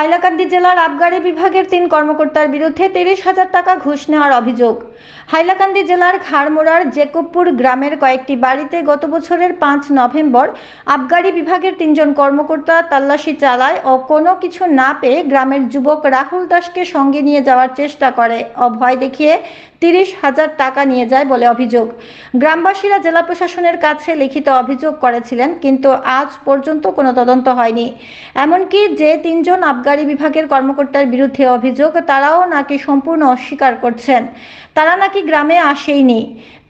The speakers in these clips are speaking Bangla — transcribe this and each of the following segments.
হাইলাকান্দি জেলার আবগারি বিভাগের তিন কর্মকর্তার বিরুদ্ধে তিরিশ হাজার টাকা ঘুষ নেওয়ার অভিযোগ। হাইলাকান্দি জেলার ঘাড়মোড়ার জেকবপুর গ্রামের কয়েকটি বাড়িতে গত বছরের পাঁচ নভেম্বর আবগারি বিভাগের তিনজন কর্মকর্তা তল্লাশি চালায় ও কোনো কিছু না পেয়ে গ্রামের যুবক রাহুল দাসকে সঙ্গে নিয়ে যাওয়ার চেষ্টা করে। অভয় ভয় দেখিয়ে তিরিশ হাজার টাকা নিয়ে যায় বলে অভিযোগ। গ্রামবাসীরা জেলা প্রশাসনের কাছে লিখিত অভিযোগ করেছিলেন, কিন্তু আজ পর্যন্ত কোনো তদন্ত হয়নি। এমনকি যে তিনজন আবগারি বিভাগের কর্মকর্তার বিরুদ্ধে অভিযোগ, তারাও নাকি সম্পূর্ণ অস্বীকার করছেন। তারা নাকি গ্রামে আসেইনি।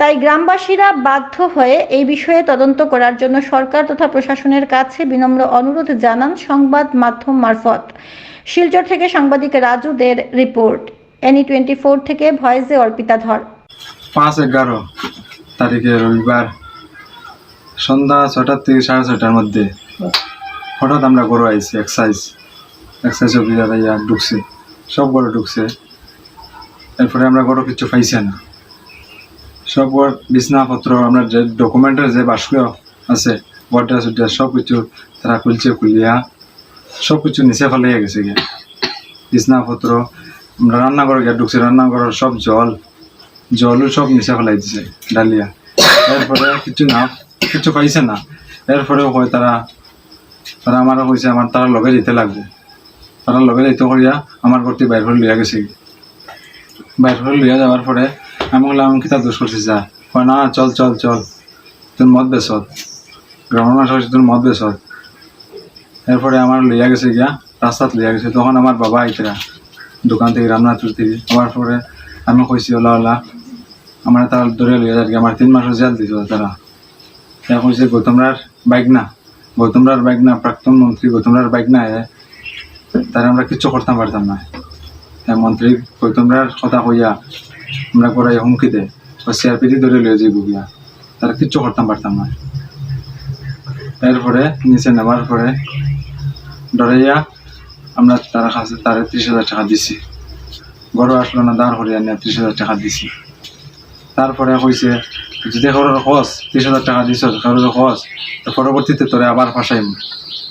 তাই গ্রামবাসীরা বাধ্য হয়ে এই বিষয়ে তদন্ত করার জন্য সরকার তথা প্রশাসনের কাছে বিনম্র অনুরোধ জানান সংবাদ মাধ্যম মারফত। শিলচর থেকে সাংবাদিক রাজু দের রিপোর্ট। এনি টোয়েন্টি ফোর থেকে ভয়েসে অর্পিতা ধর। পাঁচ এগারো তারিখে রবিবার, সন্ধ্যা ছটার থেকে সাড়ে ছটার মধ্যে। হঠাৎ আমরা গরু আইছি এক্সারসাইজ এক্সারসাইজ অফিসার ইয়া ঢুকছে, সব গরু ঢুকছে। এরপরে আমরা গরু কিছু পাইছে না। সব বিছনাপত্র, আমরা যে ডকুমেন্টের যে বাস্ক আছে বড্ডা সুড্ডা সব কিছু তারা খুলছে, খুলিয়া সব কিছু নিচে ফেলে গেছে গিয়ে। বিছনাপত্র আমরা রান্নাঘরে গিয়ে ঢুকছে, রান্নাঘরের সব জল, জলও সব মিশা ফেলাই দিছে, ডালিয়া। এরপরে কিছু না, কিছু পাইছে না। এরপরেও হয় তারা তারা আমারও কইছে, আমার তারা লগে যেতে লাগবে। তারা লগে যেতে করিয়া আমার ঘরটি বাইর করে লিয়া গেছে। বাইর করে লিয়া যাওয়ার পরে আমি বললাম, আমি কিতা দোষ করছি, যা। কয়, না, চল চল চল। তোর মদ বেসত। গ্রামের মানুষ হয়েছে, তোর মদ বেসত। এরপরে আমার লইয়া গেছে গিয়া, রাস্তাত লইয়া গেছে। তখন আমার বাবা আইতরা দোকান থেকে রান্নাতুর থেকে আবার পরে আমি কইছি, ওলা ওলা। আমার তারা ধরে লইয়া যার আমার তিন মাসের জেল দিছিল তারা। তারা কইছে, গৌতমরার বাইক না, গৌতমরার বাইক না, প্রাক্তন মন্ত্রী গৌতমরার বাইক না তারা আমরা কিচ্ছু করতাম পারতাম না। হ্যাঁ মন্ত্রী গৌতমরার কথা কইয়া আমরা করাই হুমকি দে ও সিআরপিটি ধরে লইয়া যাইব গিয়া। তারা কিচ্ছু করতাম পারতাম না। এরপরে নিচে নেওয়ার পরে ডরাইয়া আমরা তার কাছে তারে ত্রিশ হাজার টাকা দিছি। গরু আসলো না, দাঁড় করিয়া নিয়ে ত্রিশ হাজার টাকা দিছি। তারপরে কইছে, যদি কারোর খস ত্রিশ হাজার টাকা দিছ কারোর খস তো পরবর্তীতে তোরে আবার ফাঁসাইম।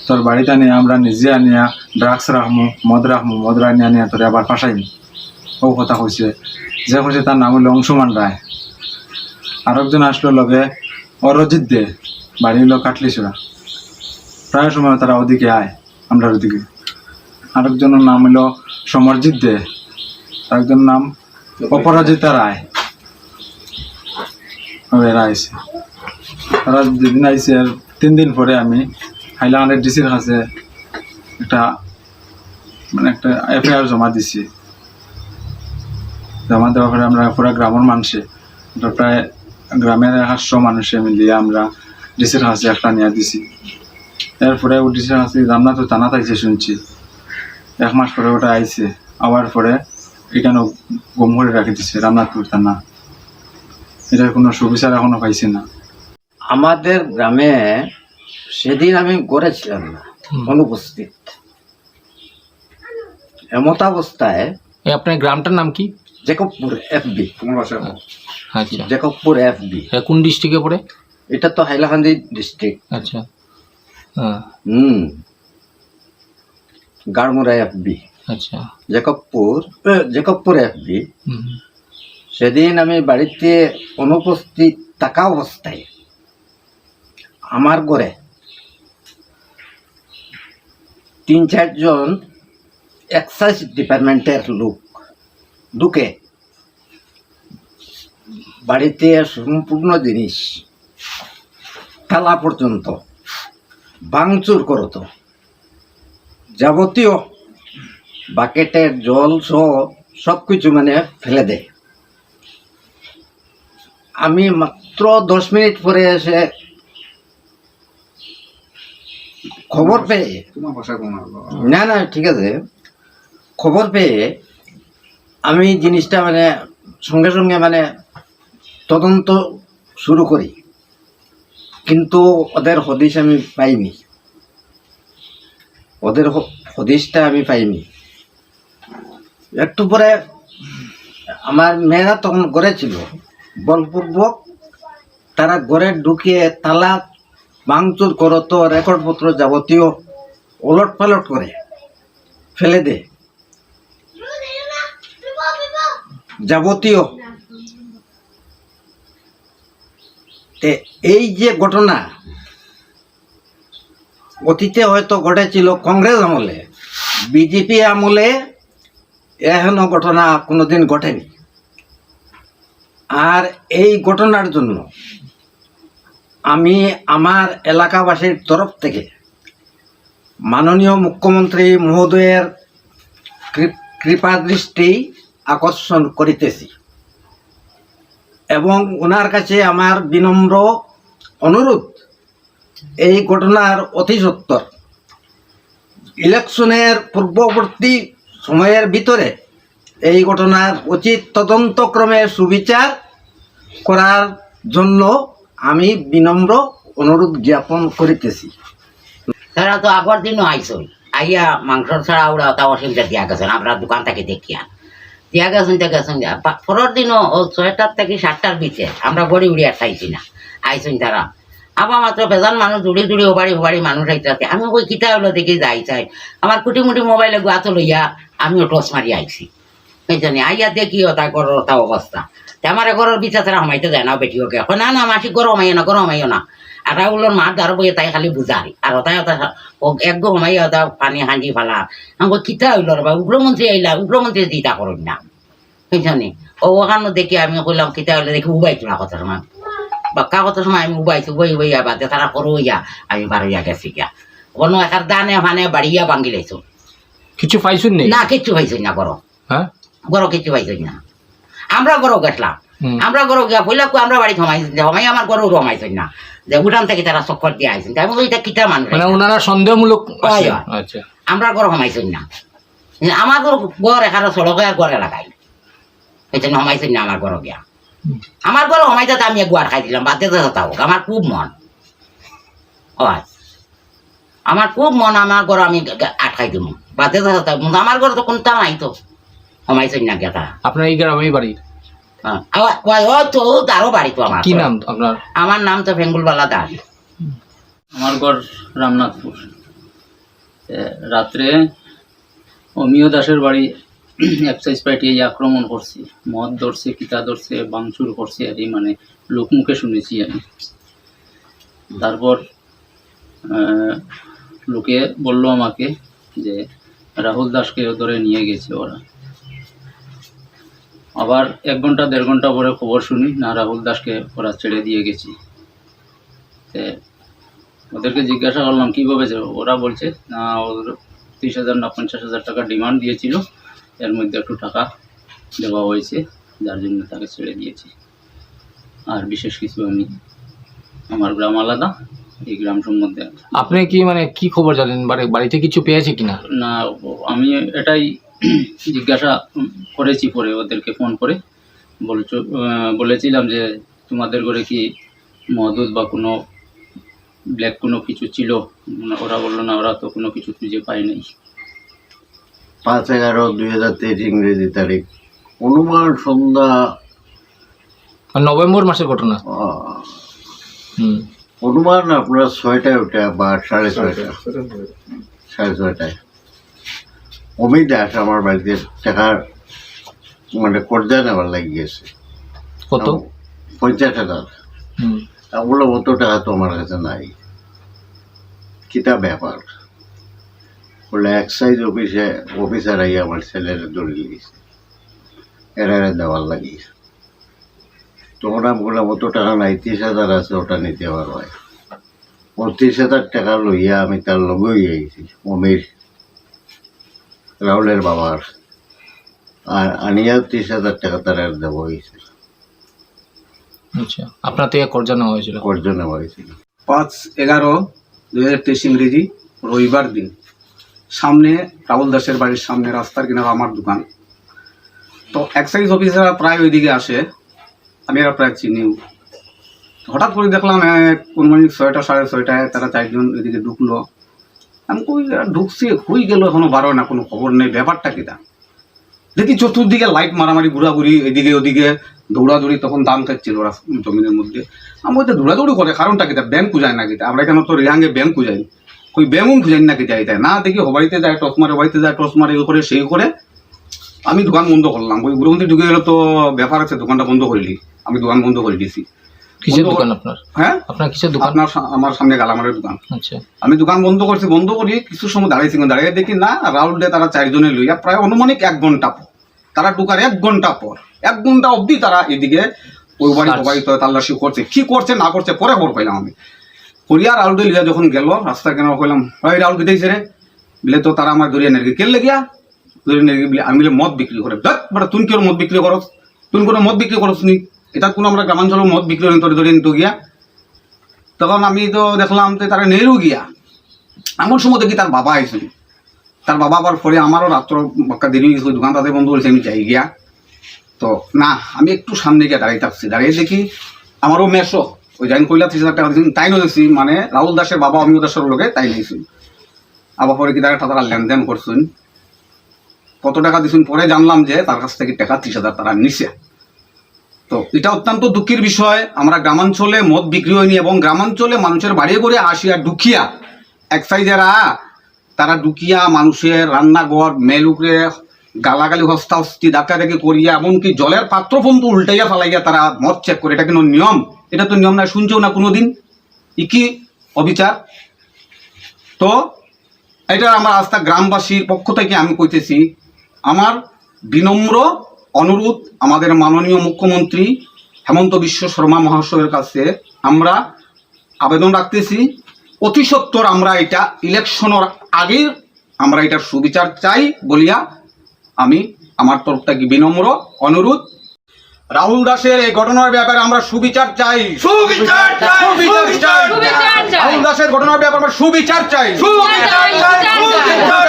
তোর বাড়িতে নিয়ে আমরা নিজে আনিয়া ড্রাগস রাখমু, মদ রাখমু, মদ রানিয়া নিয়ে তোরে আবার ফাঁসাইম। ও কথা কইছে। যে কইছে তার নাম হলো অংশুমান রায়। আরেকজন আসলো লগে, অরজিৎ দে বাড়ি হলো কাটলিছড়া। প্রায় সময় তারা ওদিকে আয় আমরা ওদিকে। আরেকজনের নাম হলো সমরজিৎ দে। আরেকজনের নাম অপরাজিতা রায়। এরা আইসে তারা যেদিন আইসে আর তিন দিন পরে আমি হাইলাকান্দের ডিসির কাছে একটা মানে একটা এফআইআর জমা দিছি। জমা দেওয়ার পরে আমরা পুরা গ্রামের মানুষে প্রায় গ্রামের একশো মানুষে মিলিয়ে আমরা ডিসির কাছে একটা নিয়ে দিছি। এরপরে ও ডিসির কাছে রান্না তো টানা থাকছে শুনছি। এক মাস পরে ওটা আইছে। আবার পরে এখানে গম করে রাখি দিছে রান্নাপুর থানা এটার কোনো সুবিচার এখনও পাইছি না। আমাদের গ্রামে সেদিন আমি গড়েছিলাম না অনুপস্থিত। এমত অবস্থায় আপনার গ্রামটার নাম কি? Jacobpur F. B. Jacobpur F. B কোন ডিস্ট্রিক্টে পড়ে? এটা তো হাইলাকান্দি ডিস্ট্রিক্ট আচ্ছা। হ্যাঁ। হুম। গাড়মুড়া এফবি আচ্ছা। জেকবপুর জেকবপুর এফবি সেদিন আমি বাড়িতে অনুপস্থিত থাকা অবস্থায় আমার ঘরে তিন চারজন এক্সাইজ ডিপার্টমেন্টের লোক ঢুকে বাড়িতে সম্পূর্ণ জিনিস তালা পর্যন্ত ভাঙচুর করতো। যাবতীয় বাকেটের জল সহ সব কিছু মানে ফেলে দেয়। আমি মাত্র দশ মিনিট পরে এসে খবর পেয়ে না না ঠিক আছে। খবর পেয়ে আমি জিনিসটা মানে সঙ্গে সঙ্গে মানে তদন্ত শুরু করি। কিন্তু ওদের হদিশ আমি পাইনি। ওদের হ- হদিশটা আমি পাইনি। একটু পরে আমার মেয়েরা তখন ঘরে ছিল। বলপূর্বক তারা ঘরে ঢুকিয়ে তালা ভাঙচুর করতো রেকর্ডপত্র যাবতীয় ওলট পালট করে ফেলে দে। যাবতীয়। এই যে ঘটনা অতীতে হয়তো ঘটেছিল কংগ্রেস আমলে, বিজেপি আমলে এহেন ঘটনা কোনোদিন ঘটেনি। আর এই ঘটনার জন্য আমি আমার এলাকাবাসীর তরফ থেকে মাননীয় মুখ্যমন্ত্রী মহোদয়ের কৃপ- কৃপাদৃষ্টি আকর্ষণ করিতেছি এবং ওনার কাছে আমার বিনম্র অনুরোধ এই ঘটনার অতি সত্তর ইলেকশনের পূর্ববর্তী সময়ের ভিতরে এই ঘটনার উচিত তদন্তক্রমে সুবিচার করার জন্য আমি বিনম্র অনুরোধ জ্ঞাপন করিতেছি। তারা তো আগর দিনও আইসই। আইয়া মাংস ছাড়া ওরা তা অসুবিধা দিয়া গেছেন আমরা দোকান থেকে দেখিয়া। দিয়া গেছেন দিয়া গেছেন পরের দিনও ছয়টার থেকে সাতটার বিচে আমরা গড়ি উড়িয়া খাইছি না। আইসুন তারা। আবার মাত্র বেজান মানুষ জুড়ি জুড়ি ওবাড়ি ওবাড়ি মানুষ আইতাছে। আমি ওই কিতা হলো দেখি যাই চাই। আমার কুটি মুটি মোবাইলে গুয়াত লইয়া আমিও টস মারি আইছি। এই আইয়া দেখি ওটা গরর ওটা অবস্থা। তে আমার ঘরের বিচার তারা হামাইতে যায় না বেটি ওকে। না না, মাসি গরম হামাইও না গরম হামাইও না। আর রাহুলের মাঠ দাঁড়ো বইয়ে তাই খালি বুঝারি আর ওটাই ওটা এক গো হামাই ওটা পানি হাঁজি ফালা। আমি কিতা হইল রে বা উগ্রমন্ত্রী আইলা, উগ্রমন্ত্রী দিতা করুন না। বুঝছনি? ও ওখানে দেখি আমি কইলাম, কিতা হইলে দেখি উবাই তোলা কথা সময় কথা সময় আমি উবাইছি উবাই উবাইয়া বাদে তারা করো ইয়া আমি বাড়িয়া গেছি গিয়া অন্য একার দানে ফানে বাড়িয়া ভাঙ্গি লাইছো কিছু পাইছুন না কিচ্ছু পাইছি না গরো হ্যাঁ গরো কিচ্ছু পাইছি না। আমরা গরো গেছলাম। আমরা গরো গিয়া বইলা কই আমরা বাড়ি থমাইছি থমাই আমার গরু রমাইছেন না। যে উঠান থেকে তারা চক্কর দিয়ে আইছেন তাই আমি কই, এটা কিটা মানুষ মানে ওনারা সন্দেহমূলক। আচ্ছা। আমরা গরু হমাইছেন না। আমার গরু গড় এখানে সড়কে আর গড়ে লাগাই এই জন্য না আমার গরু গিয়া আমার গরু হমাইতে তো আমি গুয়ার খাই দিলাম বাদে তো হোক আমার খুব মন। হয়। আমার খুব মন আমার গরু আমি আটকাই দিব বাদে তো হতাও আমার গরু তো কোনটা নাই তো। হমাইছেন না গিয়া তারা আপনার এই গ্রামেই বাড়ি হ্যাঁ। তো তারও বাড়ি তো আমার কি নাম আপনার? আমার নাম তো ভেঙ্গুলবালা দাস। আমার ঘর রামনাথপুর। রাত্রে অমিয় দাসের বাড়ি এক্সাইজ পার্টি এই আক্রমণ করছে, মদ ধরছে, কিতা ধরছে বাংচুর করছে আর মানে লোকমুখে শুনেছি আমি। তারপর লোকে বলল আমাকে যে, রাহুল দাসকে ধরে নিয়ে গেছে ওরা। আবার এক ঘণ্টা, দেড় ঘণ্টা পরে খবর শুনি, না, রাহুল দাসকে ওরা ছেড়ে দিয়ে গেছি। ওদেরকে জিজ্ঞাসা করলাম, কীভাবে ওরা বলছে, না, ওদের তিরিশ হাজার না, পঞ্চাশ হাজার টাকা ডিমান্ড দিয়েছিল। এর মধ্যে একটু টাকা দেওয়া হয়েছে যার জন্য তাকে ছেড়ে দিয়েছি। আর বিশেষ কিছু আমি আমার গ্রাম আলাদা এই গ্রাম সম্বন্ধে আপনি কি মানে কি খবর জানেন? বাড়ি বাড়িতে কিছু পেয়েছে কিনা? না আমি এটাই জিজ্ঞাসা করেছি পরে ওদেরকে ফোন করে। বলছো বলেছিলাম যে তোমাদের ঘরে কি মদুদ বা কোনো ব্ল্যাক কোনো কিছু ছিল? ওরা বলল না ওরা তো কোনো কিছু খুঁজে পায় নাই। পাঁচ এগারো দুই হাজার তেইশ ইংরেজি তারিখ। অনুমান সন্ধ্যা মানে নভেম্বর মাসের ঘটনা। অনুমান আপনার ছয়টায় ওঠা বা সাড়ে ছয়টা সাড়ে ছয়টায়। অমিত দাস আমার বাড়িতে টাকা মানে কর্জা নেওয়ার লাগি গেছে কত পঞ্চাশ হাজার। বললাম অত টাকা তো আমার কাছে নাই। কিতা ব্যাপার। বলে এক্সাইজ অফিসে অফিসার আই আমার ছেলের ধরে লিয়েছে এরা এরা দেওয়ার লাগি। তখন আমি বললাম অত টাকা নাই ত্রিশ হাজার আছে ওটা নিতে পারব। পঁয়ত্রিশ হাজার টাকা লইয়া আমি তার লগেই আইছি অমির রাহুলের বাবার। আর আনিয়া ত্রিশ হাজার টাকা তারা দেবো হয়েছে আচ্ছা আপনার থেকে কর্জা নেওয়া হয়েছিল। কর্জ নেওয়া হয়েছিল। পাঁচ এগারো দুই হাজার তেইশ ইংরেজি রবিবার দিন। সামনে রাহুল দাসের বাড়ির সামনে রাস্তার কিনারে আমার দোকান। তো এক্সাইজ অফিসাররা প্রায় ওইদিকে আসে, আমি এরা প্রায় চিনিও হঠাৎ করে দেখলাম কোন মানে ছয়টা, সাড়ে ছয়টায় তারা চারজন এদিকে ঢুকলো। আমি কই ঢুকছে হয়ে গেল এখনও বারো, না কোনো খবর নেই, ব্যাপারটা কিটা দেখি চতুর্দিকে লাইট মারামারি, ঘোরাঘুরি, এদিকে ওদিকে দৌড়াদৌড়ি, তখন দাম খাচ্ছিল ওরা জমিনের মধ্যে। আমি বলতে, দৌড়াদৌড়ি করে, কারণটা কিটা ব্যাংক কুজায় না কিটা আমরা এখানে তো রিয়াঙ্গে ব্যাংক কুজাই কই বেমন খুঁজেন নাকি যাই তাই না দেখি হবাইতে যায় টস মারে হবাইতে যায় টস মারে এই করে সেই করে আমি দোকান বন্ধ করলাম ওই গুরুমন্ত্রী ঢুকে গেলে তো ব্যাপার আছে দোকানটা বন্ধ করলি আমি দোকান বন্ধ করে দিয়েছি কিসের দোকান আপনার হ্যাঁ আপনার কিসের দোকান আপনার আমার সামনে গালামারের দোকান আচ্ছা আমি দোকান বন্ধ করছি বন্ধ করি কিছু সময় দাঁড়িয়েছি দাঁড়িয়ে দেখি না রাউল ডে তারা চারজনে লইয়া প্রায় অনুমানিক এক ঘণ্টা পর তারা ঢুকার এক ঘণ্টা পর এক ঘণ্টা অবধি তারা এদিকে ওই বাড়ি সবাই তো তাল্লাশি করছে কি করছে না করছে পরে খবর পাইলাম আমি। করিয়া রাউল ডে লিয়া যখন গেল, রাস্তা কেন কইলাম ভাই রাউল কেটেছে রে? বলে, তো তারা আমার ধরিয়া নেরগি কেল লেগিয়া ধরিয়া নেরগি বলে, আমি বলে, মদ বিক্রি করে। দেখ বড় তুই কেউ মদ বিক্রি করস? তুই কোনো মদ বিক্রি করস নি? এটা কোনো আমরা গ্রামাঞ্চলে মদ বিক্রি করি তোর ধরে নিতে গিয়া? তখন আমি তো দেখলাম যে তারা নেহরু গিয়া। এমন সময় দেখি তার বাবা আইসেন তার বাবা আবার পরে আমারও রাত্র বাক্কা দেরি গেছিল দোকান তাদের বন্ধ করেছে আমি যাই গিয়া। তো, না, আমি একটু সামনে গিয়ে দাঁড়িয়ে থাকছি দাঁড়িয়ে দেখি, আমারও মেশো ওই জাইন কইলা ত্রিশ হাজার টাকা দিয়েছেন তাই নিয়েছি মানে রাহুল দাসের বাবা অমিয় দাসের লোকে তাই নিয়েছি আবার পরে কি তারা তারা লেনদেন করছেন। কত টাকা দিয়েছেন পরে জানলাম যে তার কাছ থেকে টাকা ত্রিশ হাজার তারা নিছে। তো এটা অত্যন্ত দুঃখের বিষয়। আমরা গ্রামাঞ্চলে মদ বিক্রি হয়নি এবং গ্রামাঞ্চলে মানুষের বাড়ি করে আসিয়া দুখিয়া এক্সাইজারা তারা দুকিয়া মানুষের রান্নাঘর মেলুকরে গালাগালি হস্তা হস্তি ডাকা ডাকি করিয়া, এমনকি জলের পাত্র পর্যন্ত উল্টাইয়া ফেলাইয়া তারা মদ চেক করে। এটা কিন্তু নিয়ম। এটা তো নিয়ম না শুনছেও না কোনোদিন। ই কি অবিচার? তো, এটা আমার আস্থা গ্রামবাসীর পক্ষ থেকে আমি কইতেছি, আমার বিনম্র অনুরোধ আমাদের মাননীয় মুখ্যমন্ত্রী হেমন্ত বিশ্ব শর্মা মহাশয়ের কাছে, আমরা আবেদন রাখতেছি, অতি সত্বর আমরা এটা ইলেকশনের আগে আমরা এটার সুবিচার চাই বলিয়া আমি আমার তরফ থেকে বিনম্র অনুরোধ রাহুল দাসের এই ঘটনার ব্যাপারে আমরা সুবিচার চাই সুবিচার চাই সুবিচার চাই রাহুল দাসের ঘটনার ব্যাপারে আমরা সুবিচার চাই সুবিচার চাই, সুবিচার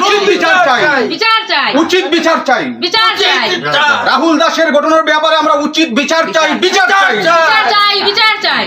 উচিত বিচার চাই বিচার চাই উচিত বিচার চাই বিচার চাই রাহুল দাসের ঘটনার ব্যাপারে আমরা উচিত বিচার চাই বিচার চাই বিচার চাই বিচার চাই